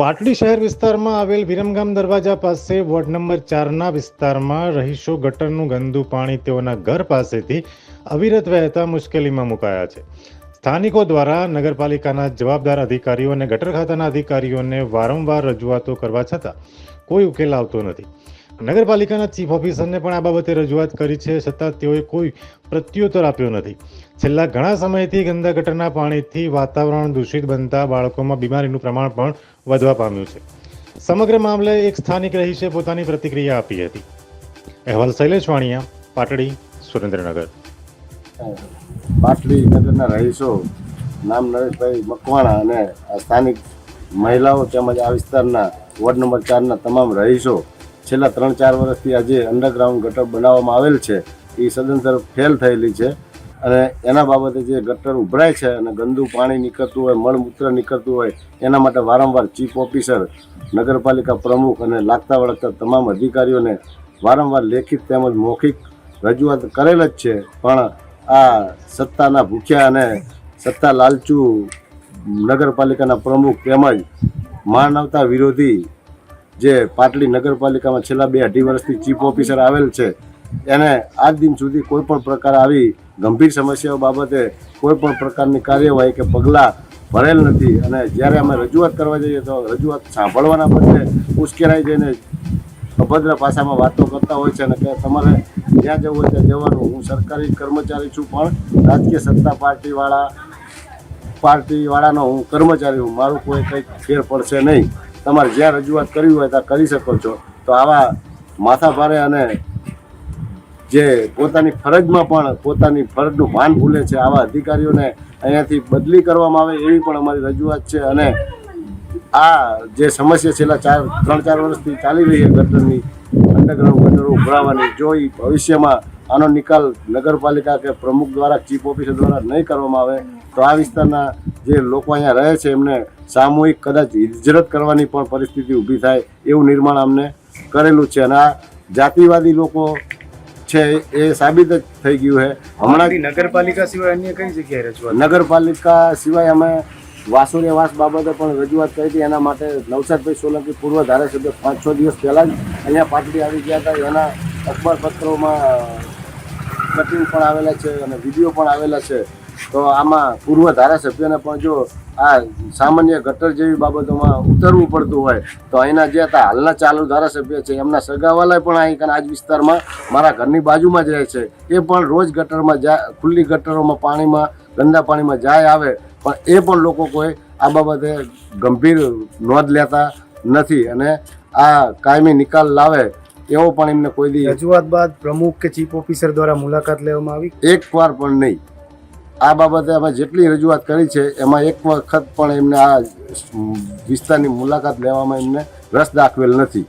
પાટડી શહેર વિસ્તારમાં આવેલ વિરમગામ દરવાજા પાસે વોર્ડ નંબર ચારના વિસ્તારમાં રહીશો ગટરનું ગંદુ પાણી તેઓના ઘર પાસેથી અવિરત વહેતા મુશ્કેલીમાં મુકાયા છે. સ્થાનિકો દ્વારા નગરપાલિકાના જવાબદાર અધિકારીઓ અને ગટર ખાતાના અધિકારીઓને વારંવાર રજૂઆતો કરવા છતાં કોઈ ઉકેલ આવતો નથી. નગરપાલિકાના ચીફ ઓફિસરને પણ આ બાબતે રજૂઆત કરી છે, છતાં તેઓએ કોઈ પ્રત્યુત્તર આપ્યો નથી. છેલ્લા ઘણા સમયથી ગંદા ગટરના પાણીથી વાતાવરણ દૂષિત બનતા બાળકોમાં બીમારીનું પ્રમાણ પણ વધવા પામ્યું છે. સમગ્ર મામલે એક સ્થાનિક રહીશે પોતાની પ્રતિક્રિયા આપી હતી. અહેવાલ શૈલેષ વાણિયા, પાટડી, સુરેન્દ્રનગર. પાટડી નગરના રહીશો નામ નરેશભાઈ મકવાણા અને સ્થાનિક મહિલાઓ તેમજ આ વિસ્તારના વોર્ડ નંબર ચારના તમામ રહીશો છેલ્લા ત્રણ ચાર વર્ષથી આજે અંડરગ્રાઉન્ડ ગટર બનાવવામાં આવેલ છે, એ સદંતર ફેલ થયેલી છે. અને એના બાબતે જે ગટર ઉભરાય છે અને ગંદુ પાણી નીકળતું હોય, મળમૂત્ર નીકળતું હોય, એના માટે વારંવાર ચીફ ઓફિસર નગરપાલિકા પ્રમુખ અને લાગતા વળગતા તમામ અધિકારીઓને વારંવાર લેખિત તેમજ મૌખિક રજૂઆત કરેલ જ છે. પણ આ સત્તાના ભૂખ્યા અને સત્તા લાલચુ નગરપાલિકાના પ્રમુખ તેમજ માનવતા વિરોધી જે પાટલી નગરપાલિકામાં છેલ્લા બે અઢી વર્ષથી ચીફ ઓફિસર આવેલ છે, એને આજ દિન સુધી કોઈ પણ પ્રકાર આવી ગંભીર સમસ્યાઓ બાબતે કોઈ પણ પ્રકારની કાર્યવાહી કે પગલાં ભરેલ નથી. અને જ્યારે અમે રજૂઆત કરવા જઈએ તો રજૂઆત સાંભળવાના બદલે ઉશ્કેરાઈ જઈને અભદ્ર ભાષામાં વાતો કરતા હોય છે અને કે તમારે જ્યાં જવું હોય ત્યાં જવાનું. હું સરકારી કર્મચારી છું, પણ રાજકીય સત્તા પાર્ટીવાળા, પાર્ટીવાળાનો હું કર્મચારી હું મારું કોઈ કંઈક ફેર પડશે નહીં. તમારે જ્યાં રજૂઆત કરવી હોય ત્યાં કરી શકો છો. તો આવા માથાભારે અને જે પોતાની ફરજમાં પણ પોતાની ફરજનું ભાન ભૂલે છે, આવા અધિકારીઓને અહીંયાથી બદલી કરવામાં આવે એવી પણ અમારી રજૂઆત છે. અને આ જે સમસ્યા છેલ્લા ચાર, ત્રણ, ચાર વર્ષથી ચાલી રહી છે ગટરની અંડરગ્રાઉન્ડ ગટરો ઉભરાવાની જો એ ભવિષ્યમાં આનો નિકાલ નગરપાલિકા કે પ્રમુખ દ્વારા ચીફ ઓફિસર દ્વારા નહીં કરવામાં આવે, તો આ વિસ્તારના જે લોકો અહીંયા રહે છે એમને સામૂહિક કદાચ હિજરત કરવાની પણ પરિસ્થિતિ ઊભી થાય એવું નિર્માણ અમને કરેલું છે. અને આ જાતિવાદી લોકો છે એ સાબિત જ થઈ ગયું છે. હમણાં નગરપાલિકા સિવાય અન્ય કઈ જગ્યાએ રજૂઆત નગરપાલિકા સિવાય અમે વાસુરે વાસ બાબતે પણ રજૂઆત કરી હતી. એના માટે નવસાદભાઈ સોલંકી પૂર્વ ધારાસભ્ય પાંચ છ દિવસ પહેલાં જ અહીંયા પાટડી આવી ગયા હતા. એના અખબાર પત્રોમાં કટિંગ પણ આવેલા છે અને વીડિયો પણ આવેલા છે. તો આમાં પૂર્વ ધારાસભ્યને પણ જો આ સામાન્ય ગટર જેવી બાબતોમાં ઉતરવું પડતું હોય તો અહીંના જે હતા હાલના ચાલુ ધારાસભ્ય છે એમના સગાવાલા પણ અહીં કન આજ વિસ્તારમાં મારા ઘરની બાજુમાં જ રહે છે. એ પણ રોજ ગટરમાં જા ખુલ્લી ગટરોમાં પાણીમાં ગંદા પાણીમાં જાય આવે પણ એ પણ લોકો કોઈ આ બાબતે ગંભીર નોંધ લેતા નથી અને આ કાયમી નિકાલ લાવે એવો પણ એમને કોઈ દી રજૂઆત બાદ પ્રમુખ કે ચીફ ઓફિસર દ્વારા મુલાકાત લેવામાં આવી? એક વાર પણ નહીં. આ બાબતે અમે જેટલી રજૂઆત કરી છે, એમાં એક વખત પણ એમને આ વિસ્તારની મુલાકાત લેવામાં એમને રસ દાખવેલ નથી.